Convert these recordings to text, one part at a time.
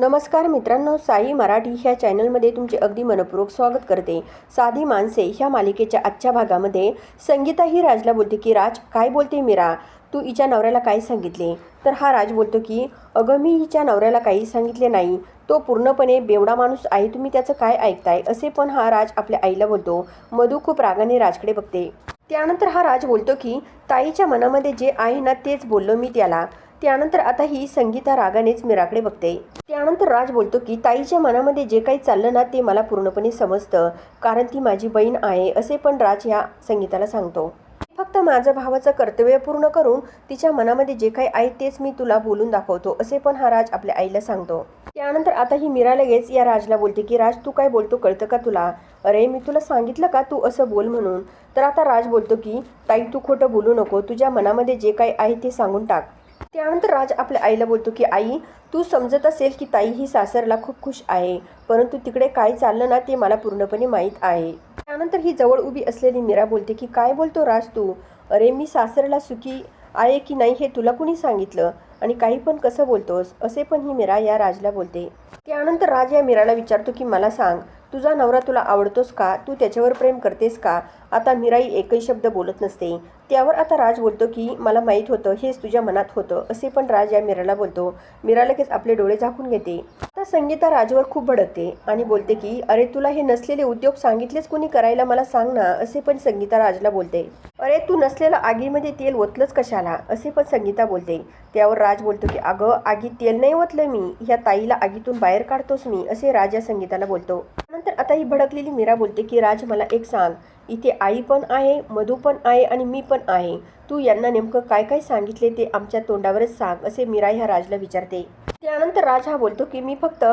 नमस्कार मित्रांनो साई मराठी ह्या चॅनलमध्ये तुमचे अगदी मनपूर्वक स्वागत करते. साधी माणसे ह्या मालिकेच्या आजच्या भागामध्ये संगीता ही राजला बोलते की राज काय बोलते मीरा? तू हिच्या नवऱ्याला काय सांगितले? तर हा राज बोलतो की अगं मी हिच्या नवऱ्याला काही सांगितले नाही. तो पूर्णपणे बेवडा माणूस आहे. तुम्ही त्याचं काय ऐकताय? असे पण हा राज आपल्या आईला बोलतो. मधू खूप रागाने राजकडे बघते. त्यानंतर हा राज बोलतो की ताईच्या मनामध्ये जे आहे ना तेच बोललो मी त्याला. त्यानंतर आता ही संगीता रागानेच मीराकडे बघते. त्यानंतर राज बोलतो की ताईच्या मनामध्ये जे काही चाललं ना ते मला पूर्णपणे समजतं. कारण ती माझी बहीण आहे असे पण राज ह्या संगीताला सांगतो. फक्त माझं भावाचं कर्तव्य पूर्ण करून तिच्या मनामध्ये जे काही आहे तेच मी तुला बोलून दाखवतो असे पण हा राज आपल्या आईला सांगतो. त्यानंतर आता ही मीरा लगेच या राजला बोलते की राज तू काय बोलतो कळतं का तुला? अरे मी तुला सांगितलं का तू असं बोल म्हणून? तर आता राज बोलतो की ताई तू खोटं बोलू नको. तुझ्या मनामध्ये जे काही आहे ते सांगून टाक. त्यानंतर राज आपल्या आईला बोलतो की आई तू समजत असेल की ताई ही सासरला खूप खुश आहे परंतु तिकडे काय चाललं ना ते मला पूर्णपणे माहीत आहे. त्यानंतर ही जवळ उभी असलेली मीरा बोलते की काय बोलतो राज तू? अरे मी सासरला सुखी आहे की नाही हे तुला कुणी सांगितलं? आणि काही पण कसं बोलतोस? असे पण ही मीरा या राजला बोलते. त्यानंतर राज या मीराला विचारतो की मला सांग तुझा नवरा तुला आवडतोस का? तू त्याच्यावर प्रेम करतेस का? आता मीराई एकही शब्द बोलत नसते. त्यावर आता राज बोलतो की मला माहीत होतं हेच तुझ्या मनात होतं असे पण राज या मीराला बोलतो. मीरा लगेच आपले डोळे झाकून घेते. आता संगीता राजवर खूप भडकते आणि बोलते की अरे तुला हे नसलेले उद्योग सांगितलेच कोणी करायला मला सांग ना असे पण संगीता राजला बोलते. अरे तू नसलेलं आगीमध्ये तेल ओतलंच कशाला? असे पण संगीता बोलते. त्यावर राज बोलतो की अगं आगीत तेल नाही ओतलं मी. ह्या ताईला आगीतून बाहेर काढतोस मी असे राज या संगीताला बोलतो. तर आता ही भडकलेली मीरा बोलते की राज मला एक सांग. इथे आई पण आहे मधू पण आहे आणि मी पण आहे. तू यांना नेमकं काय काय सांगितले ते आमच्या तोंडावरच सांग असे मीरा ह्या राजला विचारते. त्यानंतर राज हा बोलतो की मी फक्त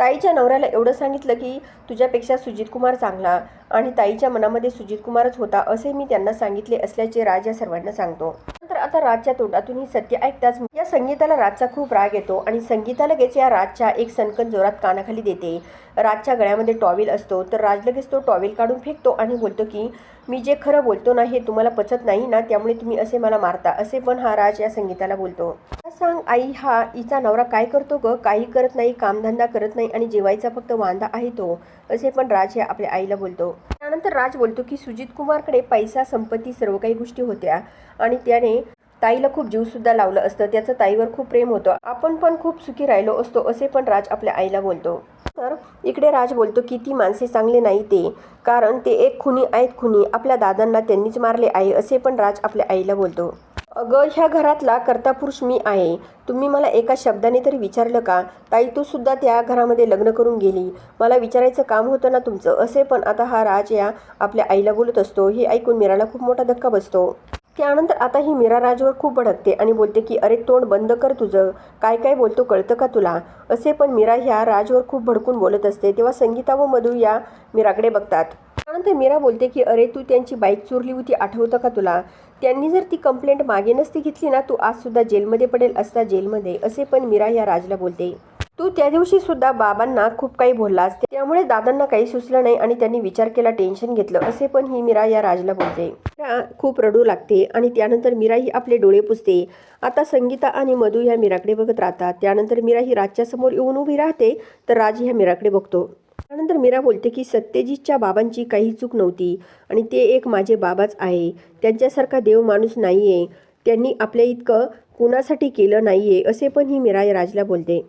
ताईच्या नवऱ्याला एवढं सांगितलं की तुझ्यापेक्षा सुजित कुमार चांगला आणि ताईच्या मनामध्ये सुजित कुमारच होता असे मी त्यांना सांगितले असल्याचे राज या सर्वांना सांगतो. नंतर आता राजच्या तोंडातून ही सत्य ऐकताच या संगीताला राजचा खूप राग येतो आणि संगीता लगेच या राजच्या एक सनकन जोरात कानाखाली देते. राजच्या गळ्यामध्ये टॉवेल असतो तर राज लगेच तो टॉवेल काढून फेकतो आणि बोलतो की मी जे खरं बोलतो ना हे तुम्हाला पचत नाही ना त्यामुळे तुम्ही असे मला मारता असे पण हा राज या संगीताला बोलतो. सांग आई हा हिचा नवरा काय करतो ग? काही करत नाही कामधंदा करत नाही आणि जेवायचा फक्त वांदा आहे तो असे पण राज हे आपल्या आईला बोलतो. त्यानंतर राज बोलतो की सुजित कुमारकडे पैसा संपत्ती सर्व काही गोष्टी होत्या आणि त्याने ताईला खूप जीवसुद्धा लावलं असतं. त्याचं ताईवर खूप प्रेम होतं. आपण पण खूप सुखी राहिलो असतो असे पण राज आपल्या आईला बोलतो. तर इकडे राज बोलतो की ती माणसे चांगले नाही ते कारण ते एक खुनी आहेत खुनी. आपल्या दादांना त्यांनीच मारले आहे असे पण राज आपल्या आईला बोलतो. अगं ह्या घरातला कर्ता पुरुष मी आहे. तुम्ही मला एका शब्दाने तरी विचारलं का? ताई तू सुद्धा त्या घरामध्ये लग्न करून गेली. मला विचारायचं काम होतं ना तुमचं. असे पण आता हा राज या आपल्या आईला बोलत असतो. हे ऐकून मीराला खूप मोठा धक्का बसतो. त्यानंतर आता ही मीरा राजवर खूप भडकते आणि बोलते की अरे तोंड बंद कर तुझं. काय काय बोलतो कळतं का तुला? असे पण मीरा ह्या राजवर खूप भडकून बोलत असते. तेव्हा संगीता व मधू या मीराकडे बघतात. त्यानंतर मीरा बोलते की अरे तू त्यांची बाईक चोरली होती. आठवतं का तुला? त्यांनी जर ती कंप्लेंट मागे नसती घेतली ना तू आजसुद्धा जेलमध्ये पडेल असता जेलमध्ये असे पण मीरा या राजला बोलते. तू त्या दिवशी सुद्धा बाबांना खूप काही बोललास त्यामुळे दादांना काही सुचलं नाही आणि त्यांनी विचार केला टेन्शन घेतलं असे पण ही मीरा या राजला बोलते. मीरा खूप रडू लागते आणि त्यानंतर मीरा ही आपले डोळे पुसते. आता संगीता आणि मधू ह्या मीराकडे बघत राहतात. त्यानंतर मीरा ही राजच्या समोर येऊन उभी राहते तर राज ह्या मीराकडे बघतो. त्यानंतर मीरा बोलते की सत्यजितच्या बाबांची काही चूक नव्हती आणि ते एक माझे बाबाच आहे. त्यांच्यासारखा देव माणूस नाही आहे त्यांनी आपल्या इतकं कुणासाठी केलं नाही आहे असे पण ही मीरा राजला बोलते.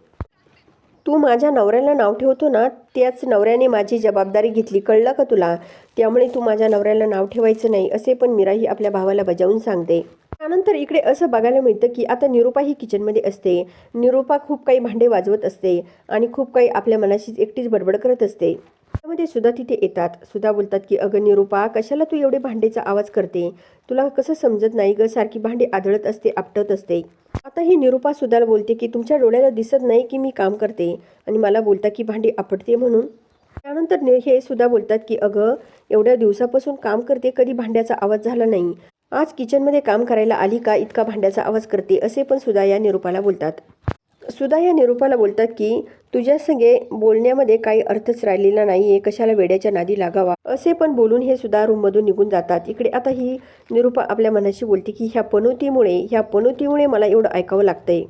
तू माझ्या नवऱ्याला नाव ठेवतो ना त्याच नवऱ्याने माझी जबाबदारी घेतली. कळलं का तुला? त्यामुळे तू माझ्या नवऱ्याला नाव ठेवायचं नाही असे पण मीरा ही आपल्या भावाला बजावून सांगते. त्यानंतर इकडे असं बघायला मिळतं की आता निरूपा ही किचनमध्ये असते. निरूपा खूप काही भांडे वाजवत असते आणि खूप काही आपल्या मनाशीच एकटीच बडबड करत असते. त्यामध्ये सुद्धा तिथे येतात. सुद्धा बोलतात की अगं निरूपा कशाला तू एवढे भांडेचा आवाज करते? तुला कसं समजत नाही ग? सारखी भांडी आदळत असते आपटत असते. आता ही निरूपा सुद्धा बोलते की तुमच्या डोळ्याला दिसत नाही की मी काम करते आणि मला बोलता की भांडी आपटते म्हणून. त्यानंतर हे सुद्धा बोलतात की अगं एवढ्या दिवसापासून काम करते कधी भांड्याचा आवाज झाला नाही. आज किचनमध्ये काम करायला आली का इतका भांड्याचा आवाज करते असे पण सुद्धा या निरूपाला बोलतात. सुद्धा या निरुपाला बोलतात की तुझ्या संगे बोलण्यामध्ये काही अर्थच राहिलेला नाही आहे कशाला वेड्याच्या नादी लागावा? असे पण बोलून हे सुद्धा रूममधून निघून जातात. इकडे आता ही निरुपा आपल्या मनाशी बोलते की ह्या पनोतीमुळे ह्या पनोतीमुळे मला एवढं ऐकावं लागतंय.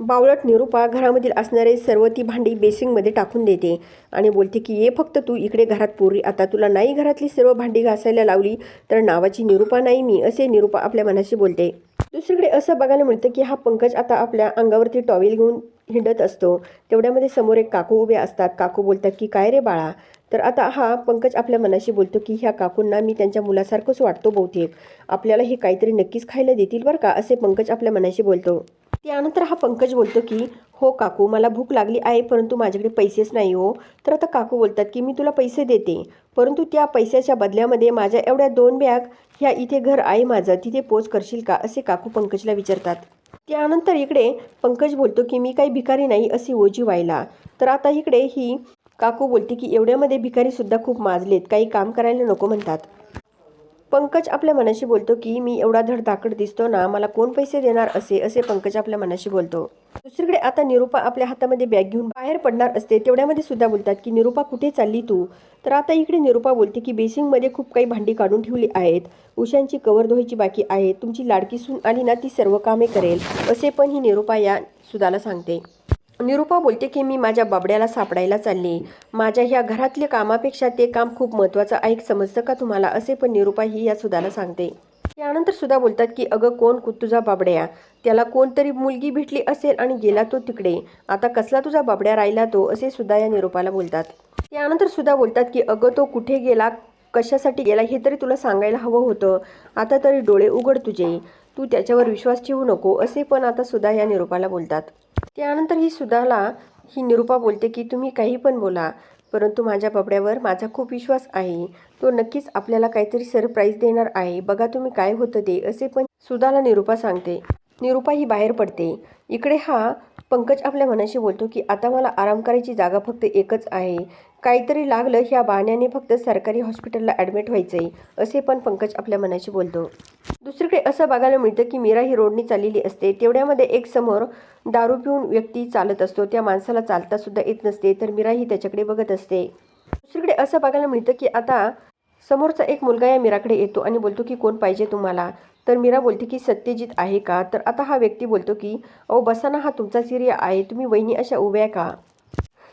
बावळट निरूपा घरामधील असणारे सर्व ती भांडी बेसिंगमध्ये टाकून देते. आणि बोलते की ये फक्त तू इकडे घरात पोरी. आता तुला नाही घरातली सर्व भांडी घासायला लावली तर नावाची निरूपा नाही मी असे निरूपा आपल्या मनाशी बोलते. दुसरीकडे असं बघायला मिळतं की हा पंकज आता आपल्या अंगावरती टॉवेल घेऊन हिंडत असतो. तेवढ्यामध्ये समोर एक काकू उभे असतात. काकू बोलतात की काय रे बाळा? तर आता हा पंकज आपल्या मनाशी बोलतो की ह्या काकूंना मी त्यांच्या मुलासारखंच वाटतो बहुतेक. आपल्याला हे काहीतरी नक्कीच खायला देतील बरं का? असे पंकज आपल्या मनाशी बोलतो. त्यानंतर हा पंकज बोलतो की हो काकू मला भूक लागली आहे परंतु माझ्याकडे पैसेच नाही हो. तर आता काकू बोलतात की मी तुला पैसे देते परंतु त्या पैशाच्या बदल्यामध्ये माझ्या एवढ्या दोन बॅग ह्या इथे घर आहे माझं तिथे पोच करशील का? असे काकू पंकजला विचारतात. त्यानंतर इकडे पंकज बोलतो की मी काही भिकारी नाही अशी ओजी व्हायला. तर आता इकडे ही काकू बोलते की एवढ्यामध्ये भिकारीसुद्धा खूप माजलेत काही काम करायला नको म्हणतात. पंकज आपल्या मनाशी बोलतो की मी एवढा धडधाकड दिसतो ना मला कोण पैसे देणार असे? असे पंकज आपल्या मनाशी बोलतो. दुसरीकडे आता निरूपा आपल्या हातामध्ये बॅग घेऊन बाहेर पडणार असते तेवढ्यामध्ये सुद्धा बोलतात की निरूपा कुठे चालली तू? तर आता इकडे निरूपा बोलते की बेसिंगमध्ये खूप काही भांडी काढून ठेवली आहेत. उशांची कवर धुवायची बाकी आहे. तुमची लाडकी सून आली ना ती सर्व कामे करेल. असे पण ही निरूपा या सुदाला सांगते. निरूपा बोलते की मी माझ्या बाबड्याला सापडायला चालले. माझ्या ह्या घरातल्या कामापेक्षा ते काम खूप महत्त्वाचं आहे. समजतं का तुम्हाला? असे पण निरूपा ही या सुधाला सांगते. त्यानंतर सुद्धा बोलतात की अगं कोण कु- तुझा बाबड्या? त्याला कोणतरी मुलगी भेटली असेल आणि गेला तो तिकडे. आता कसला तुझा बाबड्या राहिला तो? असे सुद्धा या निरूपाला बोलतात. त्यानंतर सुद्धा बोलतात की अगं तो कुठे गेला? कशासाठी गेला? हे तरी तुला सांगायला हवं होतं. आता तरी डोळे उघड तुझे. तू त्याच्यावर विश्वास ठेवू नको. असे पण आता सुद्धा या निरूपाला बोलतात. त्यानंतर ही सुधाला ही निरूपा बोलते की तुम्ही काही पण बोला परंतु माझ्या बाबड्यावर माझा खूप विश्वास आहे. तो नक्कीच आपल्याला काहीतरी सरप्राईज देणार आहे. बघा तुम्ही काय होतं ते असे पण सुधाला निरूपा सांगते. निरूपा ही बाहेर पडते. इकडे हा पंकज आपल्या मनाशी बोलतो की आता मला आराम करायची जागा फक्त एकच आहे. काहीतरी लागलं ह्या बहाण्याने फक्त सरकारी हॉस्पिटलला ॲडमिट व्हायचं आहे असे पण पंकज आपल्या मनाशी बोलतो. दुसरीकडे असं बघायला मिळतं की मीरा ही रोडनी चाललेली असते. तेवढ्यामध्ये एक समोर दारू पिऊन व्यक्ती चालत असतो. त्या माणसाला चालता सुद्धा येत नसते तर मीरा ही त्याच्याकडे बघत असते. दुसरीकडे असं बघायला मिळतं की आता समोरचा एक मुलगा या मीराकडे येतो आणि बोलतो की कोण पाहिजे तुम्हाला? तर मीरा बोलते की सत्यजित आहे का? तर आता हा व्यक्ती बोलतो की अहो बसाना हा तुमचा सिरिया आहे. तुम्ही वहिनी अशा उभ्या का?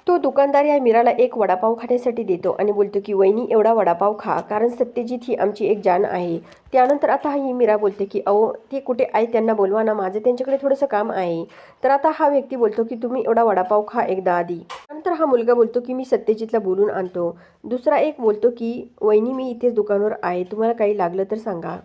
तो दुकानदार या मीराला एक वडापाव खाण्यासाठी देतो आणि बोलतो की वहिनी एवढा वडापाव खा कारण सत्यजित ही आमची एक जान आहे. त्यानंतर आता ही मीरा बोलते की अहो ते कुठे आहे त्यांना बोलवा ना माझं त्यांच्याकडे थोडंसं काम आहे. तर आता हा व्यक्ती बोलतो की तुम्ही एवढा वडापाव खा एकदा आधी. नंतर हा मुलगा बोलतो की मी सत्यजितला बोलून आणतो. दुसरा एक बोलतो की वहिनी मी इथेच दुकानावर आहे तुम्हाला काही लागलं तर सांगा.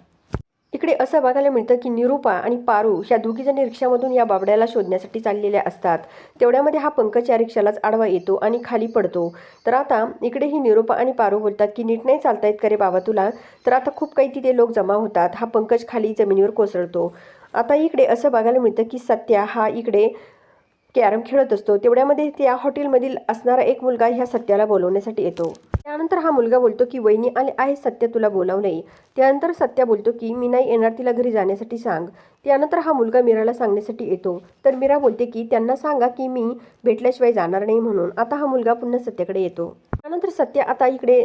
इकडे असं बघायला मिळतं की निरूपा आणि पारू ह्या दोघीजणी रिक्षामधून या बाबड्याला शोधण्यासाठी चाललेल्या असतात. तेवढ्यामध्ये हा पंकज या रिक्षालाच आडवा येतो आणि खाली पडतो. तर आता इकडे ही निरूपा आणि पारू बोलतात की नीट नाही चालतायत का रे बाबा तुला? तर आता खूप काही तिथे लोक जमा होतात. हा पंकज खाली जमिनीवर कोसळतो. आता इकडे असं बघायला मिळतं की सत्या हा इकडे कॅरम खेळत असतो. तेवढ्यामध्ये त्या हॉटेलमधील असणारा एक मुलगा ह्या सत्याला बोलवण्यासाठी येतो. त्यानंतर हा मुलगा बोलतो की वहिनी आले आहे सत्य तुला बोलावलंय त्यानंतर सत्या बोलतो की मी नाही येणार तिला घरी जाण्यासाठी सांग. त्यानंतर हा मुलगा मीराला सांगण्यासाठी येतो. तर मीरा बोलते की त्यांना सांगा की मी भेटल्याशिवाय जाणार नाही म्हणून. आता हा मुलगा पुन्हा सत्याकडे येतो. त्यानंतर सत्य आता इकडे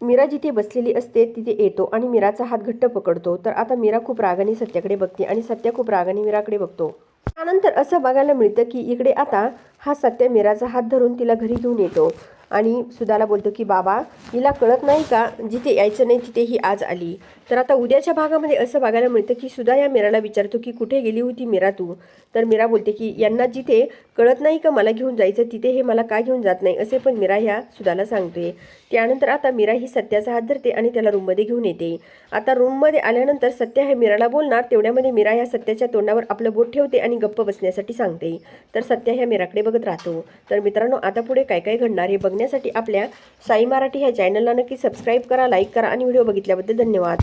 मीरा जिथे बसलेली असते तिथे येतो आणि मीराचा हात घट्ट पकडतो. तर आता मीरा खूप रागाने सत्याकडे बघते आणि सत्य खूप रागाने मीराकडे बघतो. त्यानंतर असं बघायला मिळतं की इकडे आता हा सत्य मीराचा हात धरून तिला घरी घेऊन येतो. आणि सुदाला बोलतो की बाबा हिला कळत नाही का? जिथे यायचं नाही तिथे ही आज आली. तर आता उद्याच्या भागामध्ये असं बघायला मिळतं की सुधा या मीराला विचारतो की कुठे गेली होती मीरा तू? तर मीरा बोलते की यांना जिथे कळत नाही का मला घेऊन जायचं तिथे हे मला का घेऊन जात नाही? असे पण मीरा ह्या सुधाला सांगते त्यानंतर आता मीरा ही सत्याचा हात धरते आणि त्याला रूममध्ये घेऊन येते. आता रूममध्ये आल्यानंतर सत्या हे मीराला बोलणार तेवढ्यामध्ये मीरा ह्या सत्याच्या तोंडावर आपलं बोट ठेवते आणि गप्प बसण्यासाठी सांगते. तर सत्या ह्या मीराकडे बघत राहतो. तर मित्रांनो आता पुढे काय काय घडणार हे बघण्यासाठी आपल्या साई मराठी ह्या चॅनलला नक्की सबस्क्राईब करा लाईक करा आणि व्हिडिओ बघितल्याबद्दल धन्यवाद.